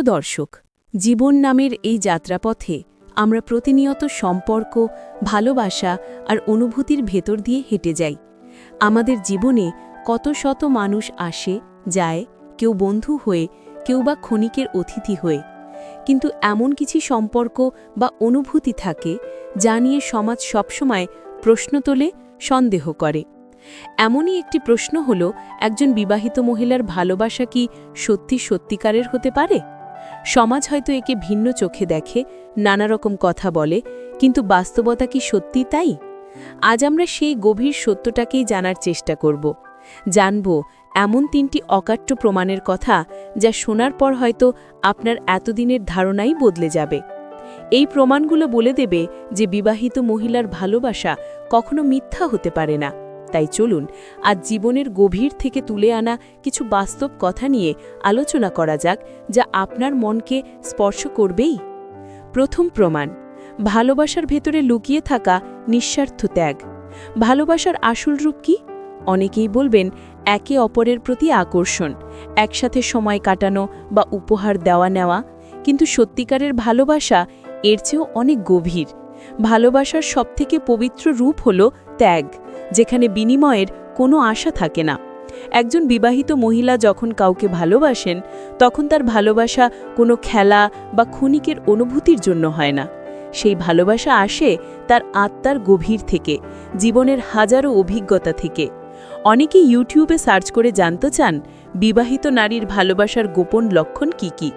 প্রিয় দর্শক জীবন নামের এই যাত্রাপথে আমরা প্রতিনিয়ত সম্পর্ক, ভালোবাসা আর অনুভূতির ভেতর দিয়ে হেঁটে যাই। আমাদের জীবনে কত শত মানুষ আসে, যায়, কেউ বন্ধু হয়ে, কেউ বা ক্ষণিকের অতিথি হয়ে। কিন্তু এমন কিছু সম্পর্ক বা অনুভূতি থাকে যা নিয়ে সমাজ সবসময় প্রশ্ন তোলে, সন্দেহ করে। এমনই একটি প্রশ্ন হল, একজন বিবাহিত মহিলার ভালোবাসা কি সত্যি সত্যিকারের হতে পারে? সমাজ হয়তো একে ভিন্ন চোখে দেখে নানা রকম কথা বলে, কিন্তু বাস্তবতা কি সত্যি তাই? আজ আমরা সেই গভীর সত্যটাকেই জানার চেষ্টা করব। জানব এমন তিনটি অকাট্য প্রমাণের কথা যা শোনার পর হয়তো আপনার এতদিনের ধারণাই বদলে যাবে। এই প্রমাণগুলো বলে দেবে যে বিবাহিত মহিলার ভালোবাসা কখনো মিথ্যা হতে পারে না। তাই চলুন আজ জীবনের গভীর থেকে তুলে আনা কিছু বাস্তব কথা নিয়ে আলোচনা করা যাক, যা আপনার মনকে স্পর্শ করবেই। প্রথম প্রমাণ, ভালোবাসার ভেতরে লুকিয়ে থাকা নিঃস্বার্থ ত্যাগ। ভালোবাসার আসল রূপ কি? অনেকেই বলবেন, একে অপরের প্রতি আকর্ষণ, একসাথে সময় কাটানো বা উপহার দেওয়া নেওয়া। কিন্তু সত্যিকারের ভালোবাসা এর চেয়েও অনেক গভীর। ভালোবাসার সবথেকে পবিত্র রূপ হল ত্যাগ। যেখানে বিনিময়ের কোনো আশা থাকে না। একজন বিবাহিত মহিলা যখন কাউকে ভালোবাসেন, তখন তার ভালোবাসা কোনো খেলা বা ক্ষণিকের অনুভূতির জন্য হয় না। সেই ভালোবাসা আসে তার আত্মার গভীর থেকে, জীবনের হাজারো অভিজ্ঞতা থেকে। অনেকে ইউটিউবে সার্চ করে জানতে চান, বিবাহিত নারীর ভালোবাসার গোপন লক্ষণ কি কি?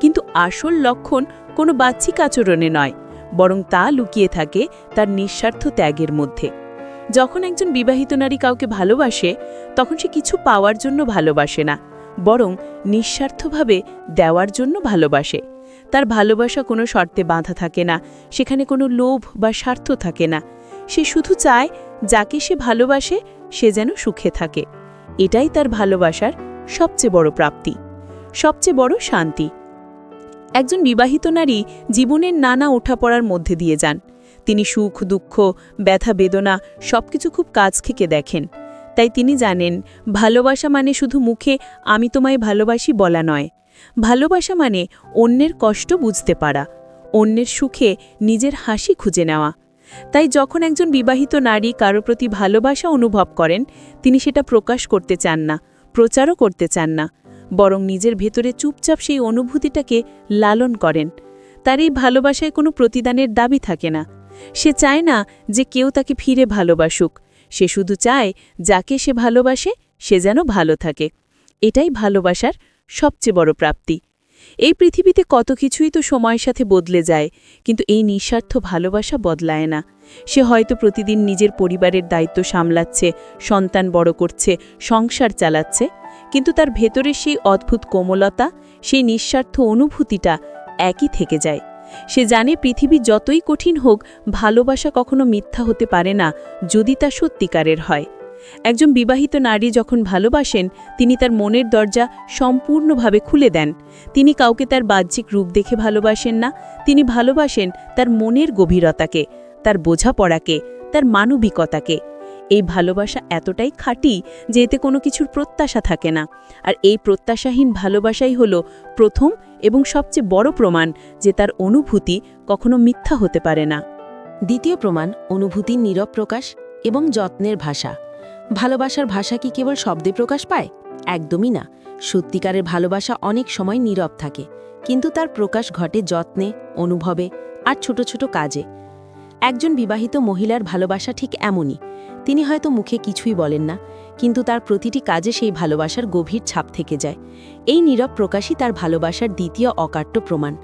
কিন্তু আসল লক্ষণ কোনো বাহ্যিক আচরণে নয়, বরং তা লুকিয়ে থাকে তার নিঃস্বার্থ ত্যাগের মধ্যে। যখন একজন বিবাহিত নারী কাউকে ভালোবাসে, তখন সে কিছু পাওয়ার জন্য ভালোবাসে না, বরং নিঃস্বার্থভাবে দেওয়ার জন্য ভালোবাসে। তার ভালোবাসা কোনো শর্তে বাঁধা থাকে না, সেখানে কোনো লোভ বা স্বার্থ থাকে না। সে শুধু চায় যাকে সে ভালোবাসে, সে যেন সুখে থাকে। এটাই তার ভালোবাসার সবচেয়ে বড় প্রাপ্তি, সবচেয়ে বড় শান্তি। একজন বিবাহিত নারী জীবনের নানা ওঠাপড়ার মধ্যে দিয়ে যান। তিনি সুখ, দুঃখ, ব্যথা, বেদনা সবকিছু খুব কাছ থেকে দেখেন। তাই তিনি জানেন, ভালোবাসা মানে শুধু মুখে আমি তোমায় ভালোবাসি বলা নয়। ভালোবাসা মানে অন্যের কষ্ট বুঝতে পারা, অন্যের সুখে নিজের হাসি খুঁজে নেওয়া। তাই যখন একজন বিবাহিত নারী কারও প্রতি ভালোবাসা অনুভব করেন, তিনি সেটা প্রকাশ করতে চান না, প্রচারও করতে চান না, বরং নিজের ভেতরে চুপচাপ সেই অনুভূতিটাকে লালন করেন। তার এই ভালোবাসায় কোনো প্রতিদানের দাবি থাকে না। সে চায় না যে কেউ তাকে ফিরে ভালোবাসুক। সে শুধু চায় যাকে সে ভালোবাসে, সে যেন ভালো থাকে। এটাই ভালোবাসার সবচেয়ে বড় প্রাপ্তি। এই পৃথিবীতে কত কিছুই তো সময়ের সাথে বদলে যায়, কিন্তু এই নিঃস্বার্থ ভালোবাসা বদলায় না। সে হয়তো প্রতিদিন নিজের পরিবারের দায়িত্ব সামলাচ্ছে, সন্তান বড় করছে, সংসার চালাচ্ছে, কিন্তু তার ভেতরে সেই অদ্ভুত কোমলতা, সেই নিঃস্বার্থ অনুভূতিটা একই থেকে যায়। সে জানে পৃথিবী যতই কঠিন হোক, ভালোবাসা কখনো মিথ্যা হতে পারে না, যদি তা সত্যিকারের হয়। একজন বিবাহিত নারী যখন ভালোবাসেন, তিনি তার মনের দরজা সম্পূর্ণভাবে খুলে দেন। তিনি কাউকে তার বাহ্যিক রূপ দেখে ভালোবাসেন না, তিনি ভালোবাসেন তার মনের গভীরতাকে, তার বোঝাপড়াকে, তার মানবিকতাকে। এই ভালোবাসা এতটাই খাঁটি যে এতে কোনো কিছুর প্রত্যাশা থাকে না। আর এই প্রত্যাশাহীন ভালোবাসাই হল প্রথম এবং সবচেয়ে বড় প্রমাণ যে তার অনুভূতি কখনো মিথ্যা হতে পারে না। দ্বিতীয় প্রমাণ অনুভূতির নীরব প্রকাশ এবং যত্নের ভাষা। ভালোবাসার ভাষা কি কেবল শব্দে প্রকাশ পায়? একদমই না। সত্যিকারের ভালোবাসা অনেক সময় নীরব থাকে, কিন্তু তার প্রকাশ ঘটে যত্নে, অনুভবে আর ছোট ছোট কাজে। একজন বিবাহিত মহিলার ভালোবাসা ঠিক এমনই। তিনি হয়তো মুখে কিছুই বলেন না, কিন্তু তার প্রতিটি কাজে সেই ভালোবাসার গভীর ছাপ থেকে যায়। এই নীরব প্রকাশই তার ভালোবাসার দ্বিতীয় অকাট্য প্রমাণ।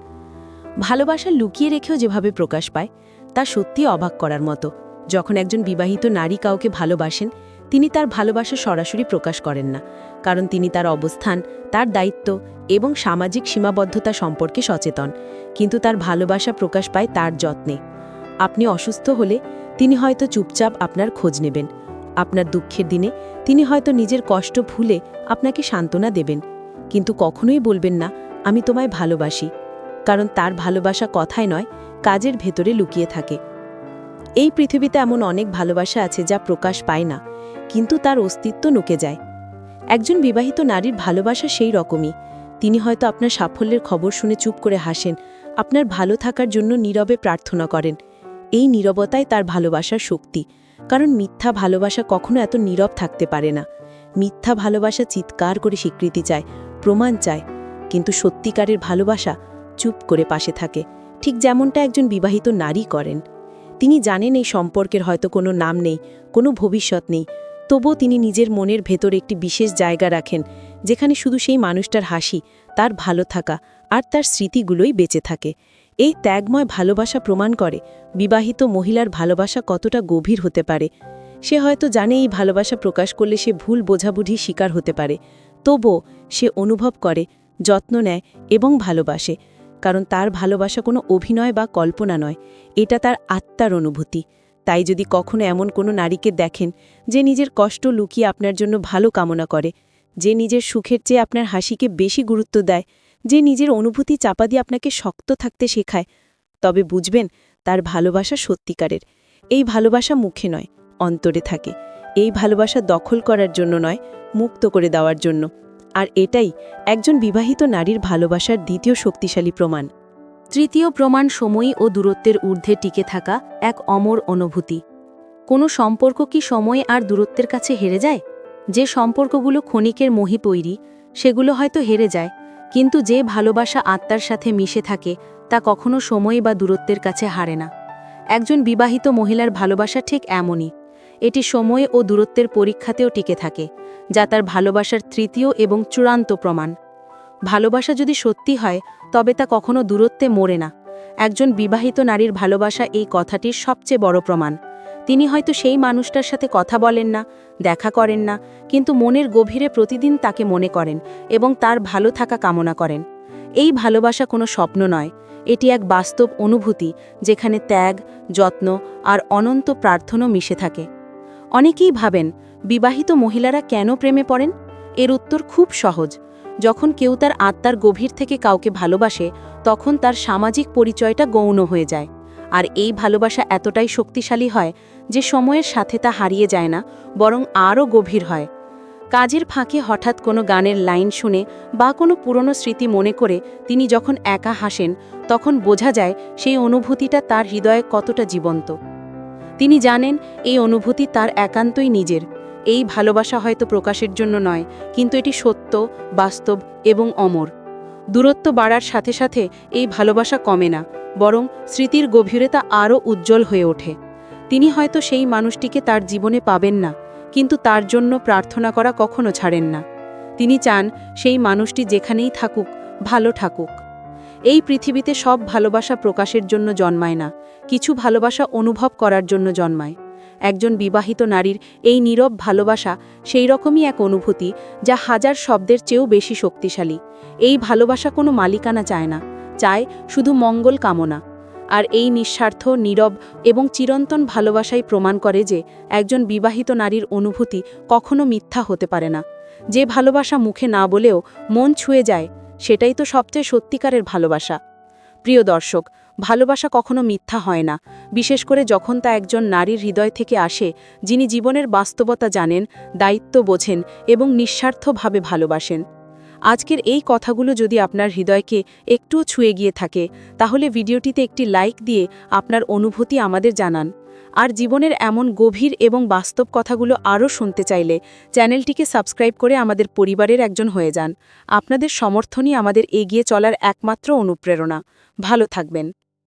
ভালোবাসা লুকিয়ে রেখেও যেভাবে প্রকাশ পায়, তা সত্যি অবাক করার মতো। যখন একজন বিবাহিত নারী কাউকে ভালোবাসেন, তিনি তার ভালোবাসা সরাসরি প্রকাশ করেন না, কারণ তিনি তার অবস্থান, তার দায়িত্ব এবং সামাজিক সীমাবদ্ধতা সম্পর্কে সচেতন। কিন্তু তার ভালোবাসা প্রকাশ পায় তার যত্নে। আপনি অসুস্থ হলে তিনি হয়তো চুপচাপ আপনার খোঁজ নেবেন। আপনার দুঃখের দিনে তিনি হয়তো নিজের কষ্ট ভুলে আপনাকে সান্ত্বনা দেবেন। কিন্তু কখনোই বলবেন না, আমি তোমায় ভালোবাসি। কারণ তার ভালোবাসা কথায় নয়, কাজের ভেতরে লুকিয়ে থাকে। এই পৃথিবীতে এমন অনেক ভালোবাসা আছে যা প্রকাশ পায় না, কিন্তু তার অস্তিত্ব নুকে যায়। একজন বিবাহিত নারীর ভালোবাসা সেই রকমই। তিনি হয়তো আপনার সাফল্যের খবর শুনে চুপ করে হাসেন, আপনার ভালো থাকার জন্য নীরবে প্রার্থনা করেন। এই নীরবতাই তার ভালোবাসার শক্তি। কারণ মিথ্যা ভালোবাসা কখনো এত নীরব থাকতে পারে না। মিথ্যা ভালোবাসা চিৎকার করে স্বীকৃতি চায়, প্রমাণ চায়। কিন্তু সত্যিকারের ভালোবাসা চুপ করে পাশে থাকে, ঠিক যেমনটা একজন বিবাহিত নারী করেন। তিনি জানেন এই সম্পর্কের হয়তো কোনো নাম নেই, কোনো ভবিষ্যৎ নেই। তবুও তিনি নিজের মনের ভেতর একটি বিশেষ জায়গা রাখেন, যেখানে শুধু সেই মানুষটার হাসি, তার ভালো থাকা আর তার স্মৃতিগুলোই বেঁচে থাকে। এই ত্যাগময় ভালোবাসা প্রমাণ করে, বিবাহিত মহিলার ভালোবাসা কতটা গভীর হতে পারে। সে হয়তো জানে এই ভালোবাসা প্রকাশ করলে সে ভুল বোঝাবুঝি শিকার হতে পারে। তবুও সে অনুভব করে, যত্ন নেয় এবং ভালোবাসে, কারণ তার ভালোবাসা কোনো অভিনয় বা কল্পনা নয়, এটা তার আত্মার অনুভূতি। তাই যদি কখনো এমন কোনো নারীকে দেখেন যে নিজের কষ্ট লুকিয়ে আপনার জন্য ভালো কামনা করে, যে নিজের সুখের চেয়ে আপনার হাসিকে বেশি গুরুত্ব দেয় যে নিজের অনুভূতি চাপা দিয়ে আপনাকে শক্ত থাকতে শেখায়। তবে বুঝবেন, তার ভালোবাসা সত্যিকারের। এই ভালোবাসা মুখে নয়, অন্তরে থাকে। এই ভালোবাসা দখল করার জন্য নয়, মুক্ত করে দেওয়ার জন্য। আর এটাই একজন বিবাহিত নারীর ভালোবাসার দ্বিতীয় শক্তিশালী প্রমাণ। তৃতীয় প্রমাণ সময় ও দূরত্বের ঊর্ধ্বে টিকে থাকা এক অমর অনুভূতি। কোনো সম্পর্ক কি সময় আর দূরত্বের কাছে হেরে যায়? যে সম্পর্কগুলো ক্ষণিকের মহি তৈরি, সেগুলো হয়তো হেরে যায়। কিন্তু যে ভালোবাসা আত্মার সাথে মিশে থাকে, তা কখনো সময় বা দূরত্বের কাছে হারে না। একজন বিবাহিত মহিলার ভালোবাসা ঠিক এমনই। এটি সময় ও দূরত্বের পরীক্ষাতেও টিকে থাকে, যা তার ভালোবাসার তৃতীয় এবং চূড়ান্ত প্রমাণ। ভালোবাসা যদি সত্যি হয়, তবে তা কখনো দূরত্বে মরে না। একজন বিবাহিত নারীর ভালোবাসা এই কথাটির সবচেয়ে বড় প্রমাণ। তিনি হয়তো সেই মানুষটার সাথে কথা বলেন না, দেখা করেন না, কিন্তু মনের গভীরে প্রতিদিন তাকে মনে করেন এবং তার ভালো থাকা কামনা করেন। এই ভালোবাসা কোনো স্বপ্ন নয়, এটি এক বাস্তব অনুভূতি যেখানে ত্যাগ, যত্ন আর অনন্ত প্রার্থনা মিশে থাকে। অনেকেই ভাবেন, বিবাহিত মহিলারা কেন প্রেমে পড়েন? এর উত্তর খুব সহজ, যখন কেউ তার আত্মার গভীর থেকে কাউকে ভালোবাসে, তখন তার সামাজিক পরিচয়টা গৌণ হয়ে যায়। আর এই ভালোবাসা এতটাই শক্তিশালী হয় যে সময়ের সাথে তা হারিয়ে যায় না, বরং আরও গভীর হয়। কাজের ফাঁকে হঠাৎ কোনো গানের লাইন শুনে বা কোনো পুরনো স্মৃতি মনে করে তিনি যখন একা হাসেন, তখন বোঝা যায় সেই অনুভূতিটা তার হৃদয়ে কতটা জীবন্ত। তিনি জানেন এই অনুভূতি তার একান্তই নিজের। এই ভালোবাসা হয়তো প্রকাশের জন্য নয়, কিন্তু এটি সত্য, বাস্তব এবং অমর। দূরত্ব বাড়ার সাথে সাথে এই ভালোবাসা কমে না বরং স্মৃতির গভীরতা আরও উজ্জ্বল হয়ে ওঠে। তিনি হয়তো সেই মানুষটিকে তার জীবনে পাবেন না, কিন্তু তার জন্য প্রার্থনা করা কখনো ছাড়েন না। তিনি চান সেই মানুষটি যেখানেই থাকুক, ভালো থাকুক। এই পৃথিবীতে সব ভালোবাসা প্রকাশের জন্য জন্মায় না, কিছু ভালোবাসা অনুভব করার জন্য জন্মায়। একজন বিবাহিত নারীর এই নীরব ভালোবাসা সেই রকমই এক অনুভূতি যা হাজার শব্দের চেয়েও বেশি শক্তিশালী। এই ভালোবাসা কোনো মালিকানা চায় না চায় শুধু মঙ্গল কামনা। আর এই নিঃস্বার্থ, নীরব এবং চিরন্তন ভালোবাসাই প্রমাণ করে যে একজন বিবাহিত নারীর অনুভূতি কখনো মিথ্যা হতে পারে না। যে ভালোবাসা মুখে না বলেও মন ছুঁয়ে যায়, সেটাই তো সবচেয়ে সত্যিকারের ভালোবাসা। প্রিয় দর্শক, ভালোবাসা কখনো মিথ্যা হয় না। বিশেষ করে যখন তা একজন নারীর হৃদয় থেকে আসে, যিনি জীবনের বাস্তবতা জানেন, দায়িত্ব বোঝেন এবং নিঃস্বার্থভাবে ভালোবাসেন। আজকের এই কথাগুলো যদি আপনার হৃদয়কে একটুও ছুঁয়ে গিয়ে থাকে, তাহলে ভিডিওটিতে একটি লাইক দিয়ে আপনার অনুভূতি আমাদের জানান। আর জীবনের এমন গভীর এবং বাস্তব কথাগুলো আরও শুনতে চাইলে চ্যানেলটিকে সাবস্ক্রাইব করে আমাদের পরিবারের একজন হয়ে যান। আপনাদের সমর্থনই আমাদের এগিয়ে চলার একমাত্র অনুপ্রেরণা। ভালো থাকবেন।